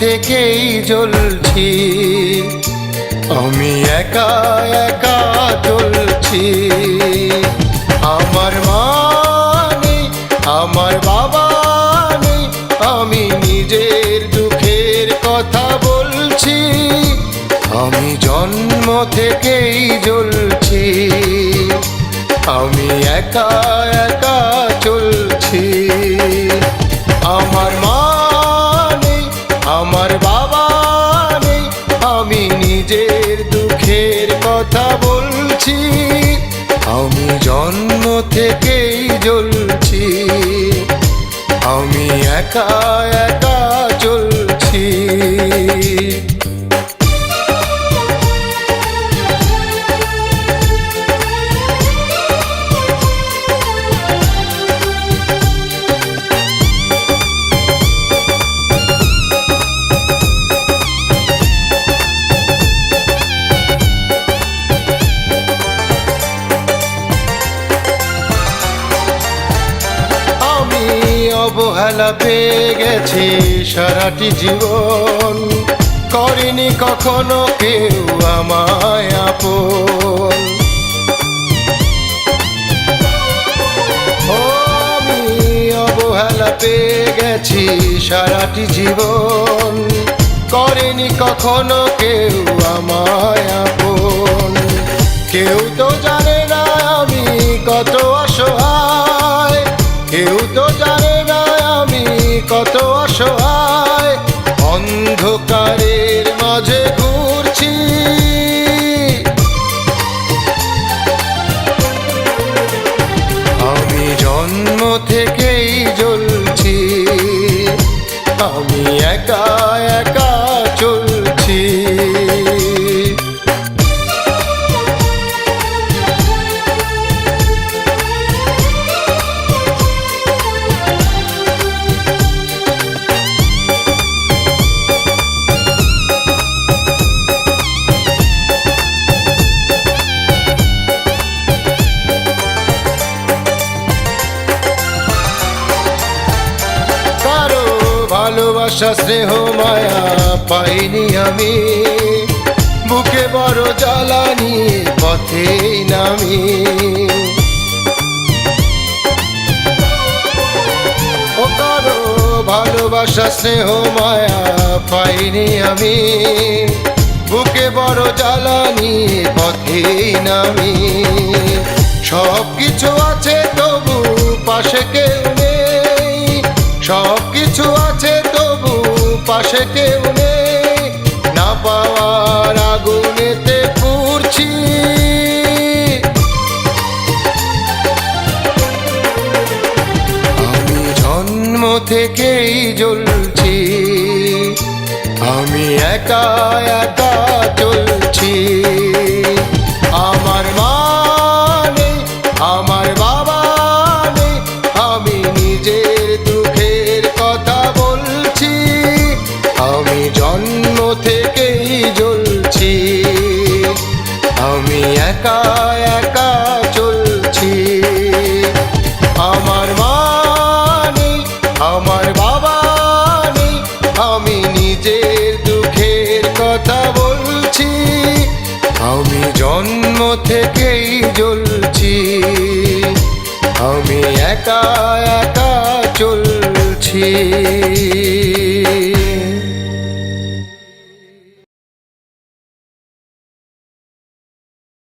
থেকেই জ্বলছি। আমি একা একা চলছি আমার মা আমার বাবা আমি নিজের দুঃখের কথা বলছি। আমি জন্ম থেকেই জ্বলছি। আমি একা কথা বলছি আমি জন্ম থেকেই জ্বলছি। আমি একা একা চলছি অবহেলা পেয়ে গেছি সারাটি জীবন। করিনি কখনো কেউ আমায় আপন। অবহেলা পেয়ে গেছি সারাটি জীবন। করেনি কখনো কেউ আমায় কত অসহায় অন্ধকারের মাঝে ঘুরছি। আমি জন্ম থেকেই জ্বলছি। আমি একা একা ভালোবাসা স্নেহ মায়া পাইনি আমি। বুকে বড় জ্বালানি, পথে নামি। ভালোবাসা স্নেহ মায়া পাইনি আমি। বুকে বড় জ্বালানি, পথে নামি। সব কিছু আছে তবু পাশে কেউ নেই। সব কিছু আছে পাশে কেউ নেই না পাওয়ার আগুনেতে পুড়ছি। আমি জন্ম থেকেই জ্বলছি আমি একা একা একা চলছি। আমার মা আমার বাবা আমি নিজের দুঃখের কথা বলছি। আমি জন্ম থেকেই জ্বলছি। আমি একা একা চলছি।